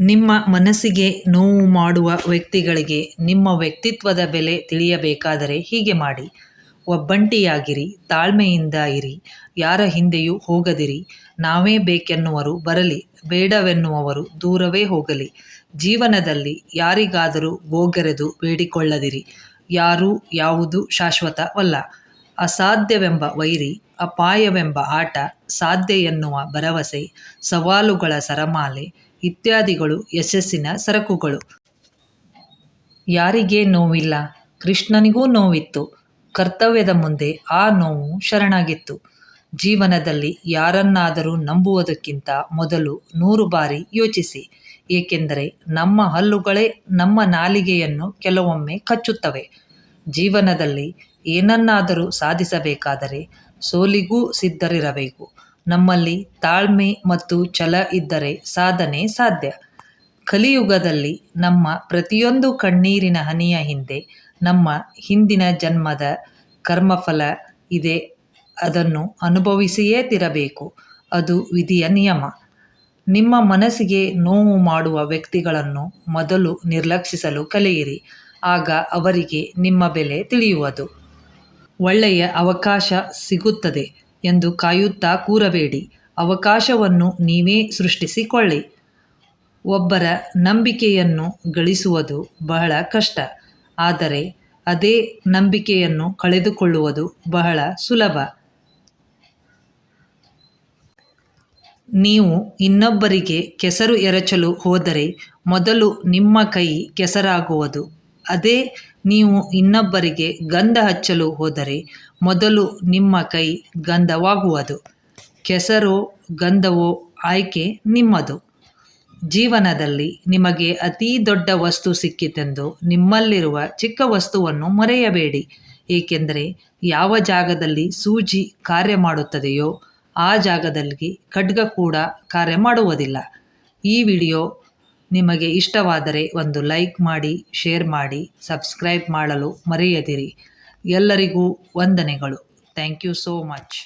ನಿಮ್ಮ ಮನಸ್ಸಿಗೆ ನೋವು ಮಾಡುವ ವ್ಯಕ್ತಿಗಳಿಗೆ ನಿಮ್ಮ ವ್ಯಕ್ತಿತ್ವದ ಬೆಲೆ ತಿಳಿಯಬೇಕಾದರೆ ಹೀಗೆ ಮಾಡಿ. ಒಬ್ಬಂಟಿಯಾಗಿರಿ, ತಾಳ್ಮೆಯಿಂದ ಇರಿ. ಯಾರ ಹಿಂದೆಯೂ ಹೋಗದಿರಿ. ನಾವೇ ಬೇಕೆನ್ನುವರು ಬರಲಿ ಬೇಡವೆನ್ನುವರು ದೂರವೇ ಹೋಗಲಿ. ಜೀವನದಲ್ಲಿ ಯಾರಿಗಾದರೂ ಗೋಗರೆದು ಬೇಡಿಕೊಳ್ಳದಿರಿ. ಯಾರೂ ಯಾವುದು ಶಾಶ್ವತವಲ್ಲ. ಅಸಾಧ್ಯವೆಂಬ ವೈರಿ, ಅಪಾಯವೆಂಬ ಆಟ ಸಾಧ್ಯ ಎನ್ನುವ ಭರವಸೆ, ಸವಾಲುಗಳ ಸರಮಾಲೆ ಇತ್ಯಾದಿಗಳು ಯಶಸ್ಸಿನ ಸರಕುಗಳು. ಯಾರಿಗೆ ನೋವಿಲ್ಲ, ಕೃಷ್ಣನಿಗೂ ನೋವಿತ್ತು. ಕರ್ತವ್ಯದ ಮುಂದೆ ಆ ನೋವು ಶರಣಾಗಿತ್ತು. ಜೀವನದಲ್ಲಿ ಯಾರನ್ನಾದರೂ ನಂಬುವುದಕ್ಕಿಂತ ಮೊದಲು ನೂರು ಬಾರಿ ಯೋಚಿಸಿ, ಏಕೆಂದರೆ ನಮ್ಮ ಹಲ್ಲುಗಳೇ ನಮ್ಮ ನಾಲಿಗೆಯನ್ನು ಕೆಲವೊಮ್ಮೆ ಕಚ್ಚುತ್ತವೆ. ಜೀವನದಲ್ಲಿ ಏನನ್ನಾದರೂ ಸಾಧಿಸಬೇಕಾದರೆ ಸೋಲಿಗೂ ಸಿದ್ಧರಿರಬೇಕು. ನಮ್ಮಲ್ಲಿ ತಾಳ್ಮೆ ಮತ್ತು ಛಲ ಇದ್ದರೆ ಸಾಧನೆ ಸಾಧ್ಯ. ಕಲಿಯುಗದಲ್ಲಿ ನಮ್ಮ ಪ್ರತಿಯೊಂದು ಕಣ್ಣೀರಿನ ಹನಿಯ ಹಿಂದೆ ನಮ್ಮ ಹಿಂದಿನ ಜನ್ಮದ ಕರ್ಮಫಲ ಇದೆ. ಅದನ್ನು ಅನುಭವಿಸಿಯೇ ತಿರಬೇಕು. ಅದು ವಿಧಿಯ ನಿಯಮ. ನಿಮ್ಮ ಮನಸ್ಸಿಗೆ ನೋವು ಮಾಡುವ ವ್ಯಕ್ತಿಗಳನ್ನು ಮೊದಲು ನಿರ್ಲಕ್ಷಿಸಲು ಕಲಿಯಿರಿ. ಆಗ ಅವರಿಗೆ ನಿಮ್ಮ ಬೆಲೆ ತಿಳಿಯುವುದು. ಒಳ್ಳೆಯ ಅವಕಾಶ ಸಿಗುತ್ತದೆ. ಎಂದು ಕಾಯುತ್ತಾ ಕೂರಬೇಡಿ. ಅವಕಾಶವನ್ನು ನೀವೇ ಸೃಷ್ಟಿಸಿಕೊಳ್ಳಿ. ಒಬ್ಬರ ನಂಬಿಕೆಯನ್ನು ಗಳಿಸುವುದು ಬಹಳ ಕಷ್ಟ. ಆದರೆ ಅದೇ ನಂಬಿಕೆಯನ್ನು ಕಳೆದುಕೊಳ್ಳುವುದು ಬಹಳ ಸುಲಭ. ನೀವು ಇನ್ನೊಬ್ಬರಿಗೆ ಕೆಸರು ಎರಚಲು ಹೋದರೆ ಮೊದಲು ನಿಮ್ಮ ಕೈ ಕೆಸರಾಗುವುದು. ಅದೇ ನೀವು ಇನ್ನೊಬ್ಬರಿಗೆ ಗಂಧ ಹಚ್ಚಲು ಹೋದರೆ ಮೊದಲು ನಿಮ್ಮ ಕೈ ಗಂಧವಾಗುವುದು. ಕೆಸರೋ ಗಂಧವೋ ಆಯ್ಕೆ ನಿಮ್ಮದು. ಜೀವನದಲ್ಲಿ ನಿಮಗೆ ಅತೀ ದೊಡ್ಡ ವಸ್ತು ಸಿಕ್ಕಿತೆಂದು ನಿಮ್ಮಲ್ಲಿರುವ ಚಿಕ್ಕ ವಸ್ತುವನ್ನು ಮರೆಯಬೇಡಿ. ಏಕೆಂದರೆ ಯಾವ ಜಾಗದಲ್ಲಿ ಸೂಜಿ ಕಾರ್ಯ ಮಾಡುತ್ತದೆಯೋ ಆ ಜಾಗದಲ್ಲಿ ಖಡ್ಗ ಕೂಡ ಕಾರ್ಯ ಮಾಡುವುದಿಲ್ಲ. ಈ ವಿಡಿಯೋ ನಿಮಗೆ ಇಷ್ಟವಾದರೆ ಒಂದು ಲೈಕ್ ಮಾಡಿ, ಶೇರ್ ಮಾಡಿ, ಸಬ್ಸ್ಕ್ರೈಬ್ ಮಾಡಲು ಮರೆಯದಿರಿ. ಎಲ್ಲರಿಗೂ ವಂದನೆಗಳು. Thank you so much.